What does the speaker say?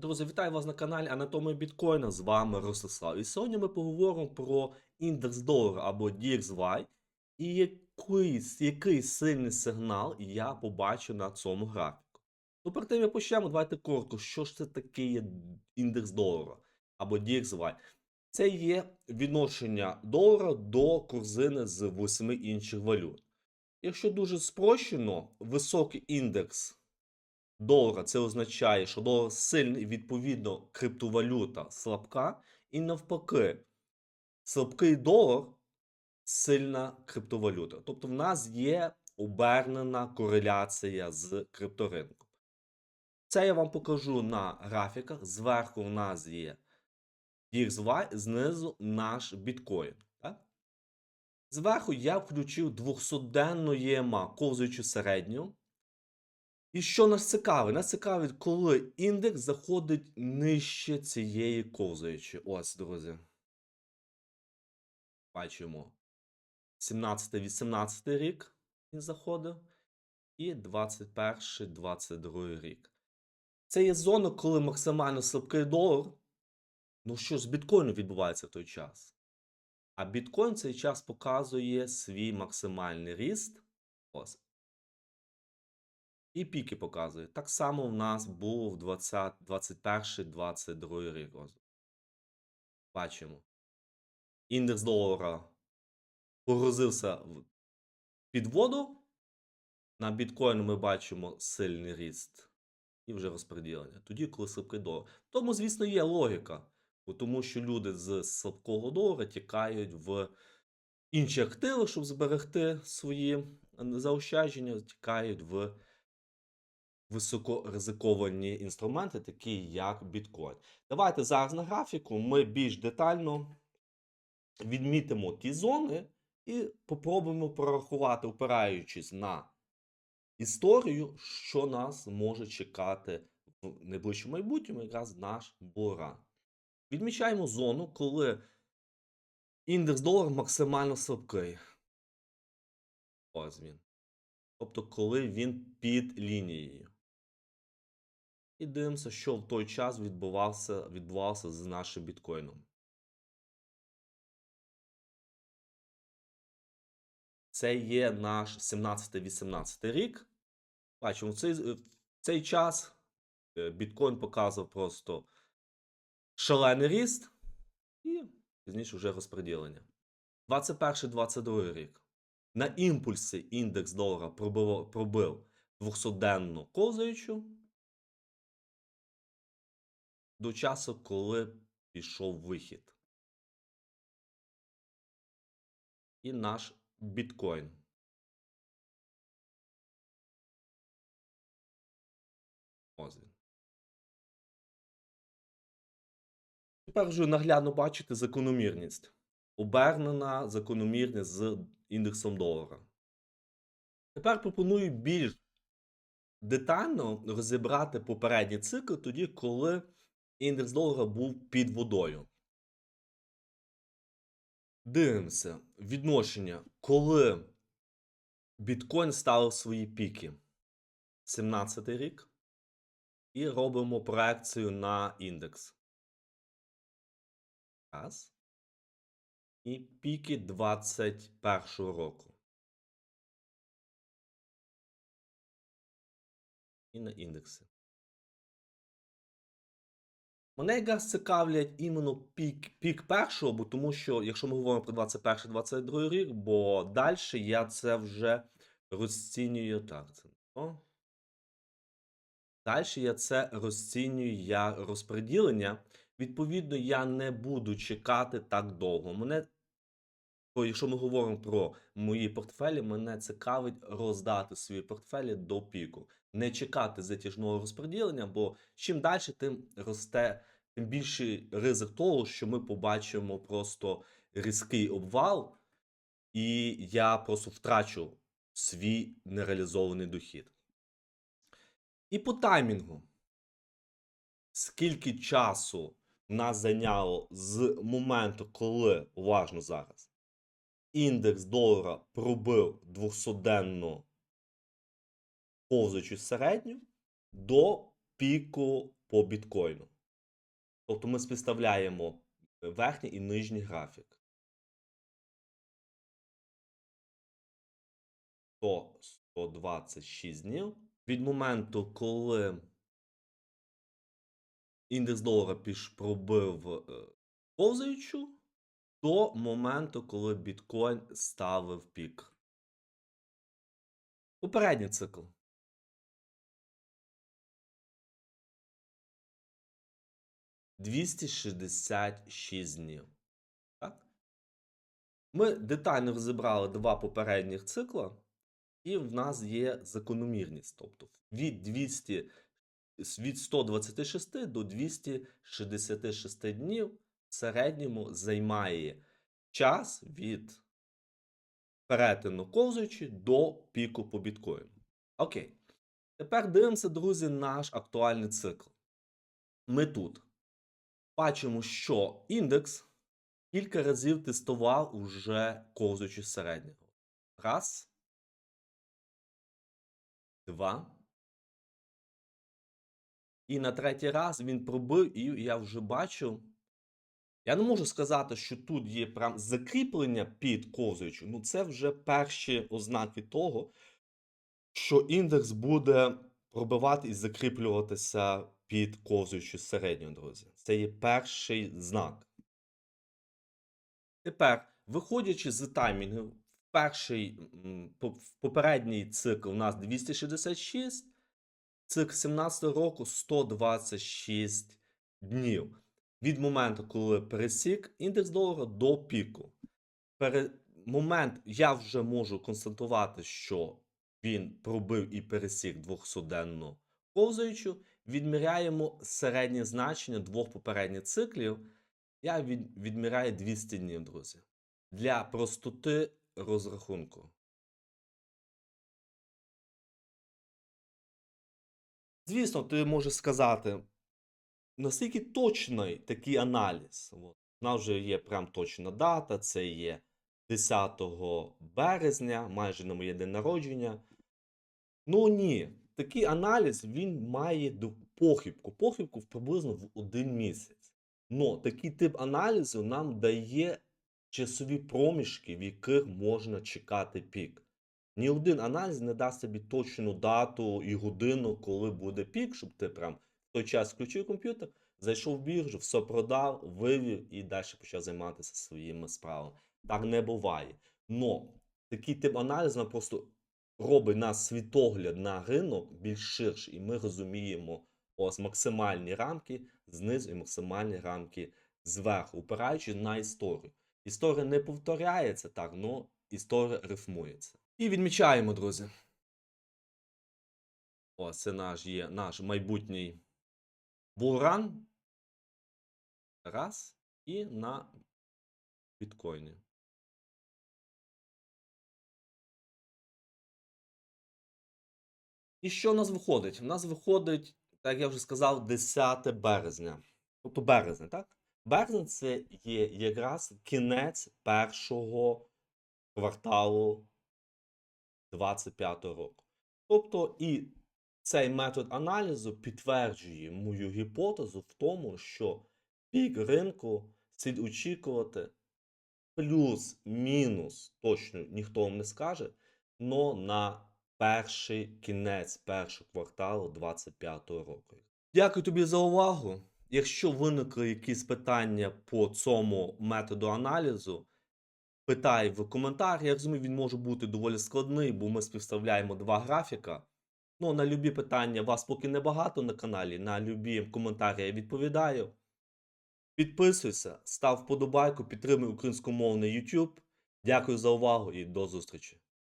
Друзі, вітаю вас на каналі Анатомія Біткоїна. З вами Ростислав. І сьогодні ми поговоримо про індекс долара або DXY і який, який сильний сигнал я побачу на цьому графіку. Ну, перед тим як почнемо, давайте коротко, що ж це таке є індекс долара або DXY. Це є відношення долара до корзини з восьми інших валют. Якщо дуже спрощено, високий індекс долара це означає, що долар сильний, відповідно, криптовалюта слабка, і навпаки, слабкий долар сильна криптовалюта. Тобто в нас є обернена кореляція з крипторинком. Це я вам покажу на графіках. Зверху в нас є DXY, знизу наш біткоін. Зверху я включив 200-денну EMA, ковзуючу середню. І що нас цікавить? Нас цікавить, коли індекс заходить нижче цієї ковзаючої. Ось, друзі. Бачимо. 17-18 рік він заходив. І 21-22 рік. Це є зона, коли максимально слабкий долар. Ну, що з біткоїном відбувається в той час? А біткоін цей час показує свій максимальний ріст. Ось. І піки показує. Так само в нас було в 21-22 рік. Бачимо. Індекс долара погрузився під воду. На біткоін ми бачимо сильний ріст і вже розподілення. Тоді, коли слабкий долар. Тому, звісно, є логіка. Тому що люди з слабкого долара тікають в інші активи, щоб зберегти свої заощадження, тікають в високоризиковані інструменти, такі як біткоін. Давайте зараз на графіку ми більш детально відмітимо ті зони і попробуємо порахувати, опираючись на історію, що нас може чекати в найближчому майбутньому, якраз наш буран. Відмічаємо зону, коли індекс долара максимально слабкий. Ось він. Тобто, коли він під лінією. І дивимося, що в той час відбувався, відбувався з нашим біткоїном. Це є наш 17-18 рік. Бачимо, в цей, в цей час е, біткоін показував просто шалений ріст і пізніше вже розподілення. 21-22 рік. На імпульсі індекс долара пробив, пробив 200-денну ковзаючу до часу, коли пішов вихід. І наш біткоін. Ось він. Тепер вже наглядно бачите закономірність. Обернена закономірність з індексом долара. Тепер пропоную більш детально розібрати попередній цикл тоді, коли індекс долара був під водою. Дивимося відношення, коли біткоін ставив свої піки. 17 рік. І робимо проекцію на індекс. Раз. І піки 21 року. І на індекси. Мене якраз цікавлять іменно пік пік першого, бо тому що, якщо ми говоримо про 21-22 рік, бо далі я це вже розцінюю. Так, це о. Далі я це розцінюю як розподілення. Відповідно, я не буду чекати так довго. Мене, бо якщо ми говоримо про мої портфелі, мене цікавить роздати свої портфелі до піку. Не чекати затяжного розподілення, бо чим далі, тим росте, тим більший ризик того, що ми побачимо просто різкий обвал, і я просто втрачу свій нереалізований дохід. І по таймінгу. Скільки часу нас зайняло з моменту, коли, уважно зараз, індекс долара пробив 200-денну повзучу середню до піку по біткоїну. Тобто ми співставляємо верхній і нижній графік. То 126 днів. Від моменту, коли індекс долара піш пробив е, повзаючу, до моменту, коли біткоін ставив пік. Попередній цикл. Двісті шістдесят шість днів. Так? Ми детально розібрали два попередніх цикла, і в нас є закономірність. Тобто від 200, від 126 до 266 днів в середньому займає час від перетину ковзуючи до піку по біткоїну. Окей. Тепер дивимося, друзі, наш актуальний цикл. Ми тут бачимо, що індекс кілька разів тестував уже ковзуючи середнього. Раз. Два. І на третій раз він пробив, і я вже бачу. Я не можу сказати, що тут є прям закріплення під ковзуючу. Ну, це вже перші ознаки того, що індекс буде пробивати і закріплюватися під ковзуючу середню, друзі. Це є перший знак. Тепер, виходячи з таймінгу, перший, попередній цикл у нас 266, цикл 17 року 126 днів. Від моменту, коли пересік індекс долара до піку. Пере... Момент я вже можу констатувати, що він пробив і пересік 200-денну ковзаючу. Відміряємо середнє значення двох попередніх циклів. Я від... відміряю 200 днів, друзі. Для простоти розрахунку. Звісно, ти можеш сказати, наскільки точний такий аналіз. От. У нас вже є прям точна дата, це є 10 березня, майже на моє день народження. Ну ні, такий аналіз він має похибку. Похибку приблизно в один місяць. Но такий тип аналізу нам дає часові проміжки, в яких можна чекати пік. Ні один аналіз не дасть тобі точну дату і годину, коли буде пік, щоб ти прям в той час включив комп'ютер, зайшов в біржу, все продав, вивів і далі почав займатися своїми справами. Так не буває. Но такий тип аналізу просто робить нас світогляд на ринок більш ширший, і ми розуміємо ось максимальні рамки знизу і максимальні рамки зверху, опираючись на історію. Історія не повторяється так, але історія рифмується. І відмічаємо, друзі. Ось це наш є наш майбутній булран. Раз. І на біткоїні. І що в нас виходить? У нас виходить, так я вже сказав, 10 березня. Тобто березня, так? Березень це є якраз кінець першого кварталу 25 року. Тобто і цей метод аналізу підтверджує мою гіпотезу в тому, що пік ринку слід очікувати плюс-мінус, точно ніхто вам не скаже, но на перший кінець першого кварталу 25 року. Дякую тобі за увагу. Якщо виникли якісь питання по цьому методу аналізу, питай в коментарі. Я розумію, він може бути доволі складний, бо ми співставляємо два графіка. Ну, на любі питання вас поки небагато на каналі, на любі коментарі я відповідаю. Підписуйся, став вподобайку, підтримуй українськомовний YouTube. Дякую за увагу і до зустрічі!